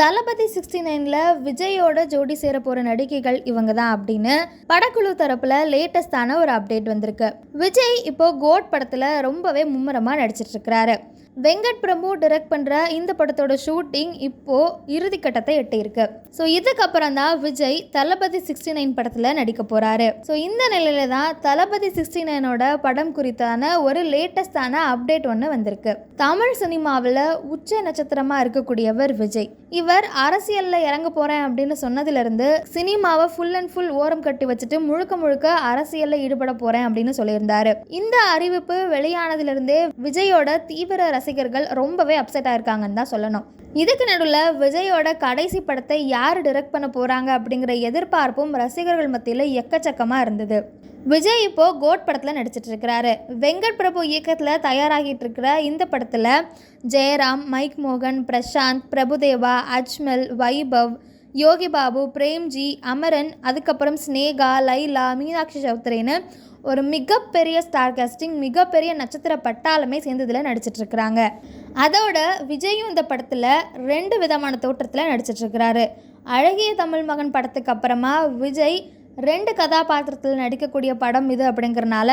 தளபதி sixty நைனில் விஜயோட ஜோடி சேர போகிற நடிகைகள் இவங்க தான் அப்படின்னு படக்குழு தரப்பில் லேட்டஸ்டான ஒரு அப்டேட் வந்திருக்கு. விஜய் இப்போ கோட் படத்தில் ரொம்பவே மும்முரமாக நடிச்சிட்டு இருக்கிறாரு. வெங்கட் பிரபு டிரெக்ட் பண்ணுற இந்த படத்தோட ஷூட்டிங் இப்போது இறுதிக்கட்டத்தை எட்டியிருக்கு. ஸோ இதுக்கப்புறம் தான் விஜய் தளபதி சிக்ஸ்டி நைன் படத்தில் நடிக்க போகிறாரு ஸோ இந்த நிலையில தான் தளபதி சிக்ஸ்டி நைனோட படம் குறித்தான ஒரு லேட்டஸ்டான அப்டேட் ஒன்று வந்திருக்கு. தமிழ் சினிமாவில் உச்ச நட்சத்திரமாக இருக்கக்கூடியவர் விஜய். இவர் அரசியலில் இறங்க போகிறேன் அப்படின்னு சொன்னதிலிருந்து சினிமாவை ஃபுல் அண்ட் ஃபுல் ஓரம் கட்டி வச்சுட்டு முழுக்க முழுக்க அரசியலில் ஈடுபட போகிறேன் அப்படின்னு சொல்லியிருந்தாரு. இந்த அறிவிப்பு வெளியானதிலிருந்தே விஜயோட தீவிர ரசிகர்கள் ரொம்பவே அப்செட் ஆயிருக்காங்கன்னு தான் சொல்லணும். இதுக்கு நடுவில் விஜயோட கடைசி படத்தை யார் டிரெக்ட் பண்ண போகிறாங்க அப்படிங்கிற எதிர்பார்ப்பும் ரசிகர்கள் மத்தியில் எக்கச்சக்கமாக இருந்தது. விஜய் இப்போ கோட் படத்தில் நடிச்சிட்டு இருக்கிறாரு. வெங்கட் பிரபு இயக்கத்தில் தயாராகிட்டு இருக்கிற இந்த படத்தில் ஜெயராம் மைக் மோகன் பிரசாந்த் பிரபுதேவா அஜ்மல் வைபவ் யோகி பாபு பிரேம்ஜி அமரன் அதுக்கப்புறம் ஸ்னேகா லைலா மீனாட்சி சௌத்ரேன்னு ஒரு மிகப்பெரிய ஸ்டார் காஸ்டிங் மிகப்பெரிய நட்சத்திர பட்டாளமே சேர்ந்து இதில் நடிச்சிட்ருக்கிறாங்க. அதோட விஜயும் இந்த படத்தில் ரெண்டு விதமான தோற்றத்தில் நடிச்சிட்ருக்கிறாரு. அழகிய தமிழ் மகன் படத்துக்கு அப்புறமா விஜய் ரெண்டு கதாபாத்திரத்தில் நடிக்கக்கூடிய படம் இது அப்படிங்கிறனால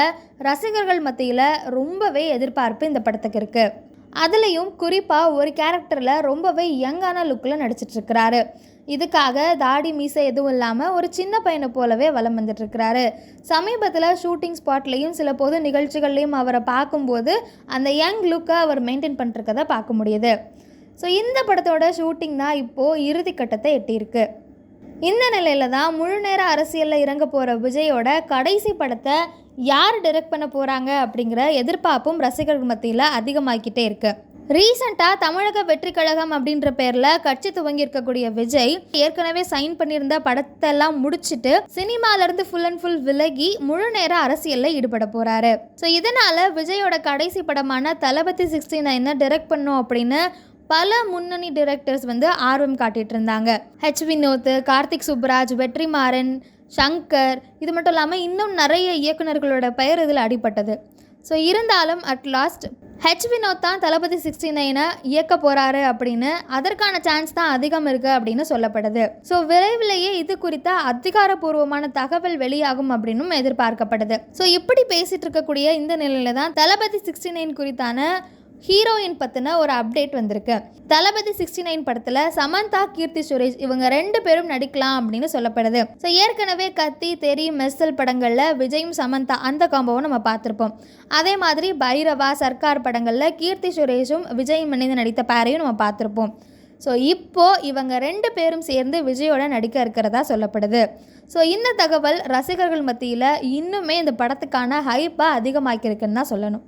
ரசிகர்கள் மத்தியில் ரொம்பவே எதிர்பார்ப்பு இந்த படத்துக்கு இருக்குது அதுலேயும் குறிப்பாக ஒரு கேரக்டரில் ரொம்பவே யங்கான லுக்கில் நடிச்சிட்ருக்கிறாரு. இதுக்காக தாடி மீசை எதுவும் இல்லாமல் ஒரு சின்ன பையனை போலவே வலம் வந்துட்டுருக்கிறாரு. சமீபத்தில் ஷூட்டிங் ஸ்பாட்லேயும் சில பொது நிகழ்ச்சிகள்லையும் அவரை பார்க்கும்போது அந்த யங் லுக்கை அவர் மெயின்டைன் பண்ணிருக்கதை பார்க்க முடியுது. ஸோ இந்த படத்தோட ஷூட்டிங் தான் இப்போது இறுதிக்கட்டத்தை எட்டியிருக்கு. இந்த நிலையில தான் முழு நேர அரசியலில் இறங்க போகிற விஜயோட கடைசி படத்தை யார் டைரக்ட் பண்ண போகிறாங்க அப்படிங்கிற எதிர்பார்ப்பும் ரசிகர்கள் மத்தியில் அதிகமாகிக்கிட்டே இருக்குது ரீசண்டாக தமிழக வெற்றி கழகம் அப்படின்ற பேரில் கட்சி துவங்கி இருக்கக்கூடிய விஜய் ஏற்கனவே சைன் பண்ணியிருந்த படத்தெல்லாம் முடிச்சுட்டு சினிமாலேருந்து ஃபுல் அண்ட் ஃபுல் விலகி முழு நேர அரசியலில் ஈடுபட போகிறாரு ஸோ இதனால் விஜயோட கடைசி படமான தளபதி சிக்ஸ்டி நைனை டைரக்ட் பண்ணும் அப்படின்னு பல முன்னணி டிரெக்டர்ஸ் வந்து ஆர்வம் காட்டிட்டு இருந்தாங்க. ஹெச் வினோத் கார்த்திக் சுப்ராஜ் வெற்றிமாறன் சங்கர் இது மட்டும் இல்லாமல் இன்னும் நிறைய இயக்குனர்களோட பெயர் இதில் அடிபட்டது. ஸோ இருந்தாலும் அட் லாஸ்ட் ஹெச் வினோத் தான் தளபதி சிக்ஸ்டி நைனை இயக்க போகிறாரு அப்படின்னு அதற்கான சான்ஸ் தான் அதிகம் இருக்குது அப்படின்னு சொல்லப்படுது. ஸோ விரைவிலேயே இது குறித்த அதிகாரப்பூர்வமான தகவல் வெளியாகும் அப்படின்னும் எதிர்பார்க்கப்படுது. ஸோ இப்படி பேசிகிட்டு இருக்கக்கூடிய இந்த நிலையில தான் தளபதி சிக்ஸ்டி நைன் குறித்தான ஹீரோயின் பற்றின ஒரு அப்டேட் வந்திருக்கு. தளபதி சிக்ஸ்டி நைன் படத்தில் சமந்தா கீர்த்தி சுரேஷ் இவங்க ரெண்டு பேரும் நடிக்கலாம் அப்படின்னு சொல்லப்படுது. ஸோ ஏற்கனவே கத்தி தெரி மெர்சல் படங்களில் விஜயும் சமந்தா அந்த காம்போவும் நம்ம பார்த்துருப்போம். அதே மாதிரி பைரவா சர்க்கார் படங்களில் கீர்த்தி சுரேஷும் விஜயும் இணைந்து நடித்த பேரையும் நம்ம பார்த்துருப்போம். ஸோ இப்போது இவங்க ரெண்டு பேரும் சேர்ந்து விஜயோட நடிக்க இருக்கிறதா சொல்லப்படுது. ஸோ இந்த தகவல் ரசிகர்கள் மத்தியில் இன்னுமே இந்த படத்துக்கான ஹைப்பாக அதிகமாக்கியிருக்குன்னு தான் சொல்லணும்.